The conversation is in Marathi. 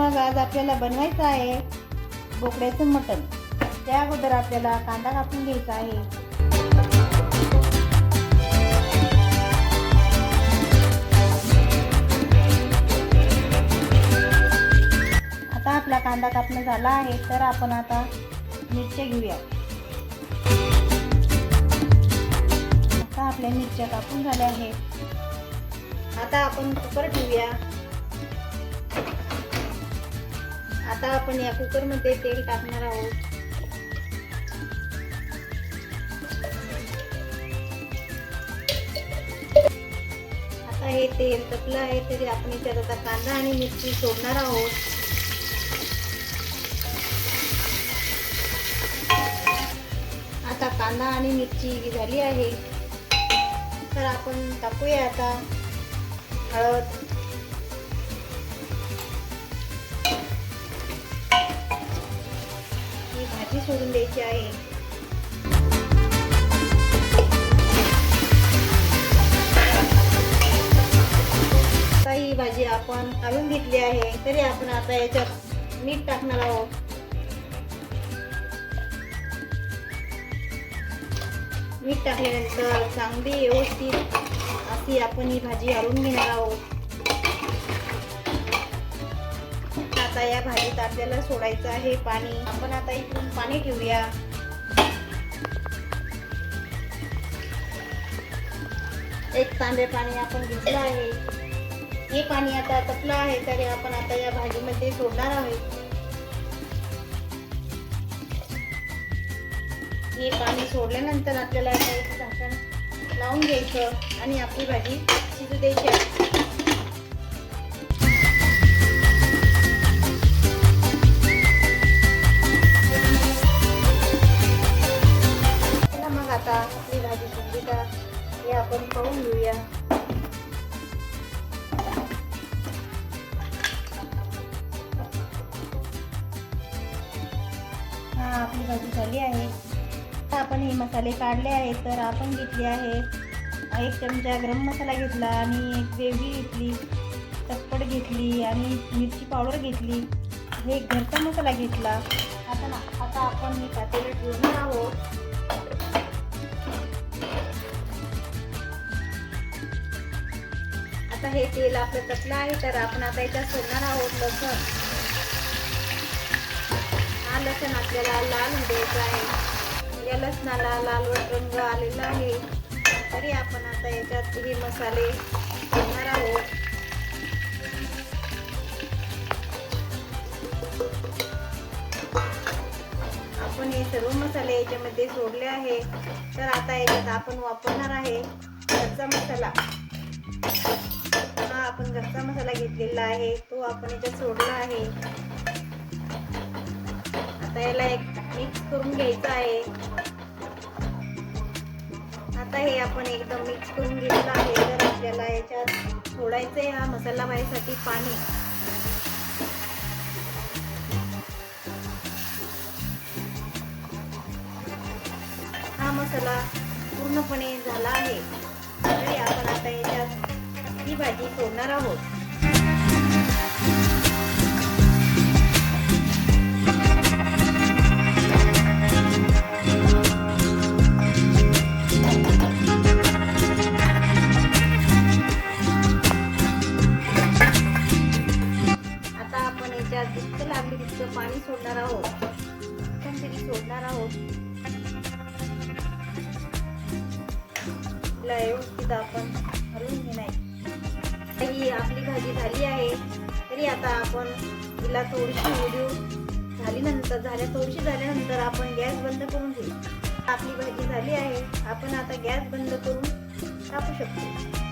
मग आज आपल्याला बनवायचं आहे बोकड्याचं मटण. त्या अगोदर आपल्याला कांदा कापून घ्यायचा आहे. आता आपला कांदा कापणं झाला आहे तर आपण आता मिरच्या घेऊया. आता आपल्या मिरच्या कापून झाल्या आहेत. आता आपण कुकर ठेवूया. आता आपण या कुकरमध्ये तेल टाकणार आहोत. आता हे तेल तपलं आहे तरी आपण याच्यात आता कांदा आणि मिरची सोडणार आहोत. आता कांदा आणि मिरची झाली आहे. तर आपण टाकूया आता हळद. सोडून द्यायची आहे. आता ही भाजी आपण काढून घेतली आहे. तरी आपण आता याच्यात मीठ टाकणार आहोत. मीठ टाकल्यानंतर चांगली व्यवस्थित अशी आपण ही भाजी हलवून घेणार आहोत. आता या भाजीत आपल्याला सोडायचं आहे पाणी. आपण आता इकडून पाणी ठेवूया एक तांबे पाणी आपण घेतलं आहे. हे पाणी आता तपलं आहे तरी आपण आता या भाजीमध्ये सोडणार आहोत. हे पाणी सोडल्यानंतर आपल्याला आता एक झाकण लावून घ्यायचं आणि आपली भाजी शिजू द्यायची आपण पाहून घेऊया. हा आपली भाजी झाली आहे. आपण हे मसाले काढले आहेत तर आपण घेतले आहे. एक चमचा गरम मसाला घेतला आणि एक ग्रेव्ही घेतली चटपट घेतली आणि मिरची पावडर घेतली. हे घरचा मसाला घेतला. आता आता आपण हे पातेलं ठेवणार आहोत. हे तेल आपलं तपलं आहे तर आपण आता याच्यात सोडणार आहोत लसण. हा लसण आपल्याला लाल होऊ द्यायचा आहे. या लसणाला लाल रंग आलेला आहे. तरी आपण आता याच्यात हे मसाले सोडणार आहोत. आपण हे सर्व मसाले याच्यामध्ये सोडले आहे. तर आता याच्यात आपण वापरणार आहे कच्चा मसाला. आपण घरचा मसाला घेतलेला आहे तो आपण याच्यात सोडला आहे. आता याला एक मिक्स करून घ्यायचा आहे. आता हे आपण एकदम मिक्स करून घेतलं आहे. तर आपल्याला याच्यात सोडायचं आहे हा मसाला भाजीसाठी पाणी. हा मसाला पूर्णपणे झाला आहे. तरी आपण आता याच्यात ही भाजी सोडणार आहोत. आता आपण याच्यात जितकं लागले तितकं पाणी सोडणार आहोत. तरी सोडणार आहोत. तिला व्यवस्थित आपण हलवून घेणार भाजी झाली आहे. तरी आता आपण तिला थोडीशी व्हिडिओ झालीनंतर झाल्या थोडीशी झाल्यानंतर आपण गॅस बंद करून घेऊ. आपली भाजी झाली आहे. आपण आता गॅस बंद करून टाकू शकतो.